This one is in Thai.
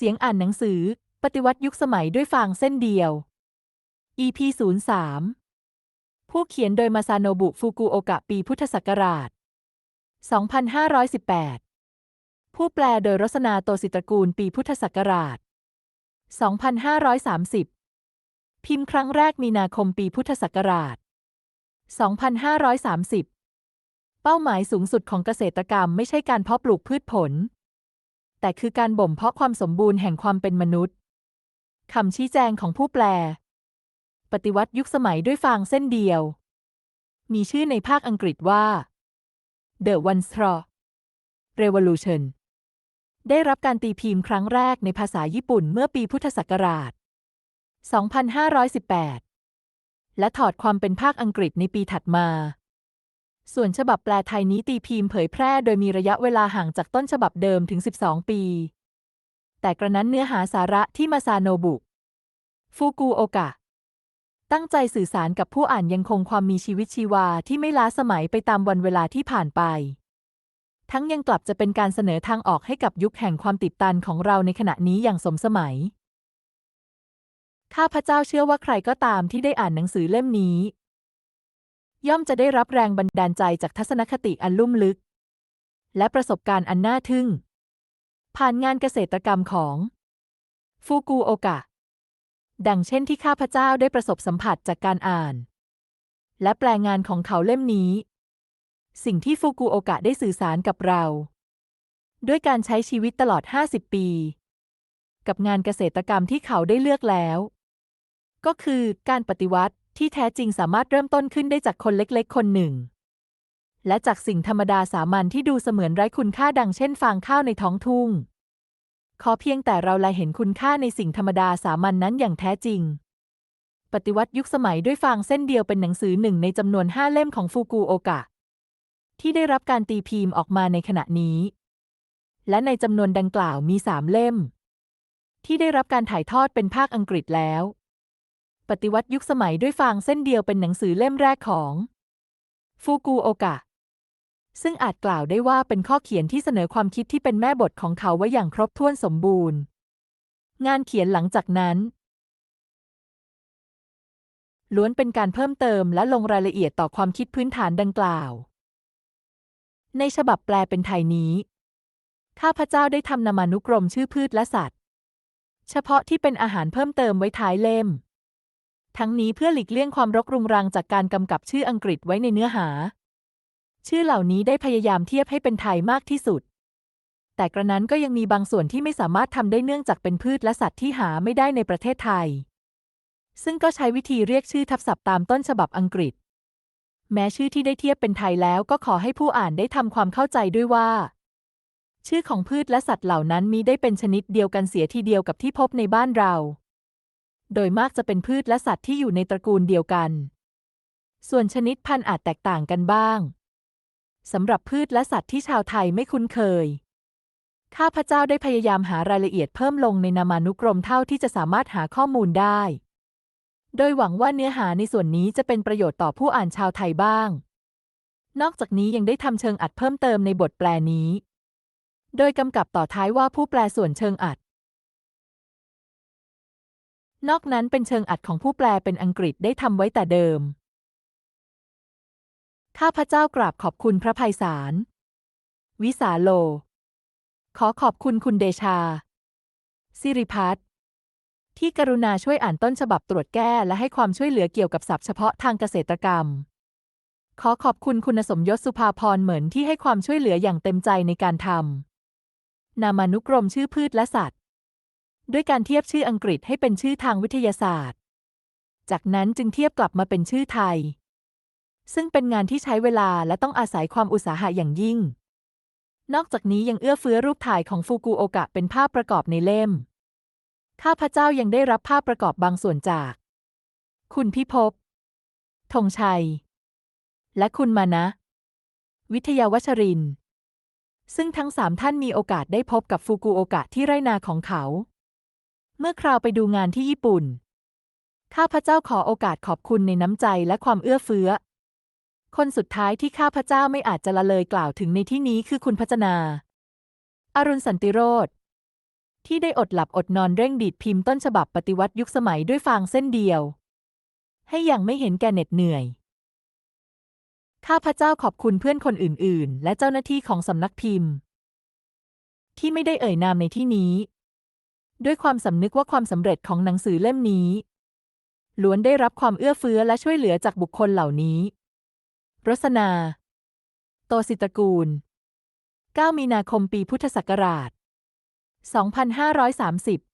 เสียงอ่านหนังสือ ปฏิวัติยุคสมัยด้วยฟางเส้นเดียว EP 03 ผู้เขียนโดยมาซาโนบุ ฟูกุโอกะ ปีพุทธศักราช 2518 ผู้แปลโดยรสนาโตสิตรกูล ปีพุทธศักราช 2530 พิมพ์ครั้งแรกมีนาคมปีพุทธศักราช 2530 เป้าหมายสูงสุดของเกษตรกรรมไม่ใช่การเพาะปลูกพืชผล แต่คือการบ่มเพาะความสมบูรณ์แห่งความเป็นมนุษย์คำชี้แจงของผู้แปล ปฏิวัติยุคสมัยด้วยฟางเส้นเดียว มีชื่อในภาคอังกฤษว่า The One Straw Revolution ได้รับการตีพิมพ์ครั้งแรกในภาษาญี่ปุ่นเมื่อปีพุทธศักราช 2518 และถอดความเป็นภาคอังกฤษในปีถัดมา ส่วนฉบับแปลไทยนี้ตีพิมพ์เผยแพร่โดยมีระยะเวลาห่างจากต้นฉบับเดิมถึง 12 ปี แต่กระนั้นเนื้อหาสาระที่มาซาโนบุ ฟูกุโอกะ ตั้งใจสื่อสารกับผู้อ่านยังคงความมีชีวิตชีวาที่ไม่ล้าสมัยไปตามวันเวลาที่ผ่านไป ทั้งยังกลับจะเป็นการเสนอทางออกให้กับยุคแห่งความติดตันของเราในขณะนี้อย่างสมสมัย ข้าพเจ้าเชื่อว่าใครก็ตามที่ได้อ่านหนังสือเล่มนี้ ย่อมจะได้รับแรงบันดาลใจจากทัศนคติอันลุ่มลึก และประสบการณ์อันน่าทึ่ง ผ่านงานเกษตรกรรมของ ฟูกุโอกะ ดังเช่นที่ข้าพเจ้าได้ประสบสัมผัสจากการอ่าน และแปลงานของเขาเล่มนี้ สิ่งที่ฟูกุโอกะได้สื่อสารกับเรา ด้วยการใช้ชีวิตตลอด 50 ปี กับงานเกษตรกรรมที่เขาได้เลือกแล้ว ก็คือการปฏิวัติ ที่แท้จริงสามารถเริ่มต้นขึ้นได้จากคนเล็กๆ คนหนึ่ง และจากสิ่งธรรมดาสามัญที่ดูเสมือนไร้คุณค่าดังเช่นฟางข้าวในท้องทุ่ง ขอเพียงแต่เราละเห็นคุณค่าในสิ่งธรรมดาสามัญนนั้นอย่างแท้จริง ปฏิวัติยุคสมัยด้วยฟางเส้นเดียวเป็นหนังสือหนึ่งในจำนวนห้าเล่มของฟูกุโอกะ ที่ได้รับการตีพิมพ์ออกมาในขณะนี้ และในจำนวนดังกล่าวมีสามเล่ม ที่ได้รับการถ่ายทอดเป็นภาคอังกฤษแล้ว ปฏิวัติยุคสมัยด้วยฟางเส้นเดียวเป็นหนังสือเล่มแรกของ ฟูกุโอกะ ซึ่งอาจกล่าวได้ว่าเป็นข้อเขียนที่เสนอความคิดที่เป็นแม่บทของเขาไว้อย่างครบถ้วนสมบูรณ์ งานเขียนหลังจากนั้น ล้วนเป็นการเพิ่มเติมและลงรายละเอียดต่อความคิดพื้นฐานดังกล่าว ในฉบับแปลเป็นไทยนี้ข้าพเจ้าได้ทำนามานุกรมชื่อพืชและสัตว์ เฉพาะที่เป็นอาหารเพิ่มเติมไว้ท้ายเล่ม ทั้งนี้เพื่อหลีกเลี่ยงความรกรุงรังจากการกำกับชื่ออังกฤษไว้ในเนื้อหา ชื่อเหล่านี้ได้พยายามเทียบให้เป็นไทยมากที่สุด แต่กระนั้นก็ยังมีบางส่วนที่ไม่สามารถทำได้เนื่องจากเป็นพืชและสัตว์ที่หาไม่ได้ในประเทศไทย ซึ่งก็ใช้วิธีเรียกชื่อทับศัพท์ตามต้นฉบับอังกฤษ แม้ชื่อที่ได้เทียบเป็นไทยแล้วก็ขอให้ผู้อ่านได้ทำความเข้าใจด้วยว่า ชื่อของพืชและสัตว์เหล่านั้นมีได้เป็นชนิดเดียวกันเสียทีเดียวกับที่พบในบ้านเรา โดยมากจะเป็นพืชและสัตว์ที่อยู่ในตระกูลเดียวกัน ส่วนชนิดพันธุ์อาจแตกต่างกันบ้างสำหรับพืชและสัตว์ที่ชาวไทยไม่คุ้นเคย ข้าพเจ้าได้พยายามหารายละเอียดเพิ่มลงในนามานุกรมเท่าที่จะสามารถหาข้อมูลได้ โดยหวังว่าเนื้อหาในส่วนนี้จะเป็นประโยชน์ต่อผู้อ่านชาวไทยบ้าง นอกจากนี้ยังได้ทำเชิงอัดเพิ่มเติมในบทแปลนี้ โดยกำกับต่อท้ายว่าผู้แปลส่วนเชิงอัด นอกนั้นเป็นเชิงอัดของผู้แปลเป็นอังกฤษได้ทำไว้แต่เดิม ข้าพเจ้ากราบขอบคุณพระภัยสาร วิสาโล ขอขอบคุณคุณเดชา สิริพัฒน์ที่กรุณาช่วยอ่านต้นฉบับตรวจแก้และให้ความช่วยเหลือเกี่ยวกับศัพท์เฉพาะทางเกษตรกรรม ขอขอบคุณคุณสมยศสุภาพรเหมือนที่ให้ความช่วยเหลืออย่างเต็มใจในการทำนามานุกรมชื่อพืชและสัตว์ ด้วยการเทียบชื่ออังกฤษให้เป็นชื่อทางวิทยาศาสตร์ จากนั้นจึงเทียบกลับมาเป็นชื่อไทย ซึ่งเป็นงานที่ใช้เวลาและต้องอาศัยความอุตสาหะอย่างยิ่ง นอกจากนี้ยังเอื้อเฟื้อรูปถ่ายของฟูกุโอกะเป็นภาพประกอบในเล่ม ข้าพเจ้ายังได้รับภาพประกอบบางส่วนจาก คุณพิภพธงชัย และคุณมานะ วิทยาวัชรินซึ่งทั้งสามท่านมีโอกาสได้พบกับฟูกุโอกะที่ไรนาของเขา เมื่อคราวไปดูงานที่ญี่ปุ่น ข้าพเจ้าขอโอกาสขอบคุณในน้ำใจและความเอื้อเฟื้อ คนสุดท้ายที่ข้าพเจ้าไม่อาจจะละเลยกล่าวถึงในที่นี้คือคุณพัฒนา อรุณสันติโรธที่ได้อดหลับอดนอนเร่งดีดพิมพ์ต้นฉบับปฏิวัติยุคสมัยด้วยฟางเส้นเดียว ให้อย่างไม่เห็นแก่เหน็ดเหนื่อย ข้าพเจ้าขอบคุณเพื่อนคนอื่น ๆ และเจ้าหน้าที่ของสำนักพิมพ์ ที่ไม่ได้เอ่ยนามในที่นี้ ด้วยความสำนึกว่าความสำเร็จของหนังสือเล่มนี้ล้วนได้รับความเอื้อเฟื้อและช่วยเหลือจากบุคคลเหล่านี้ รสนา โตสิตรกูล 9 มีนาคมปีพุทธศักราช 2530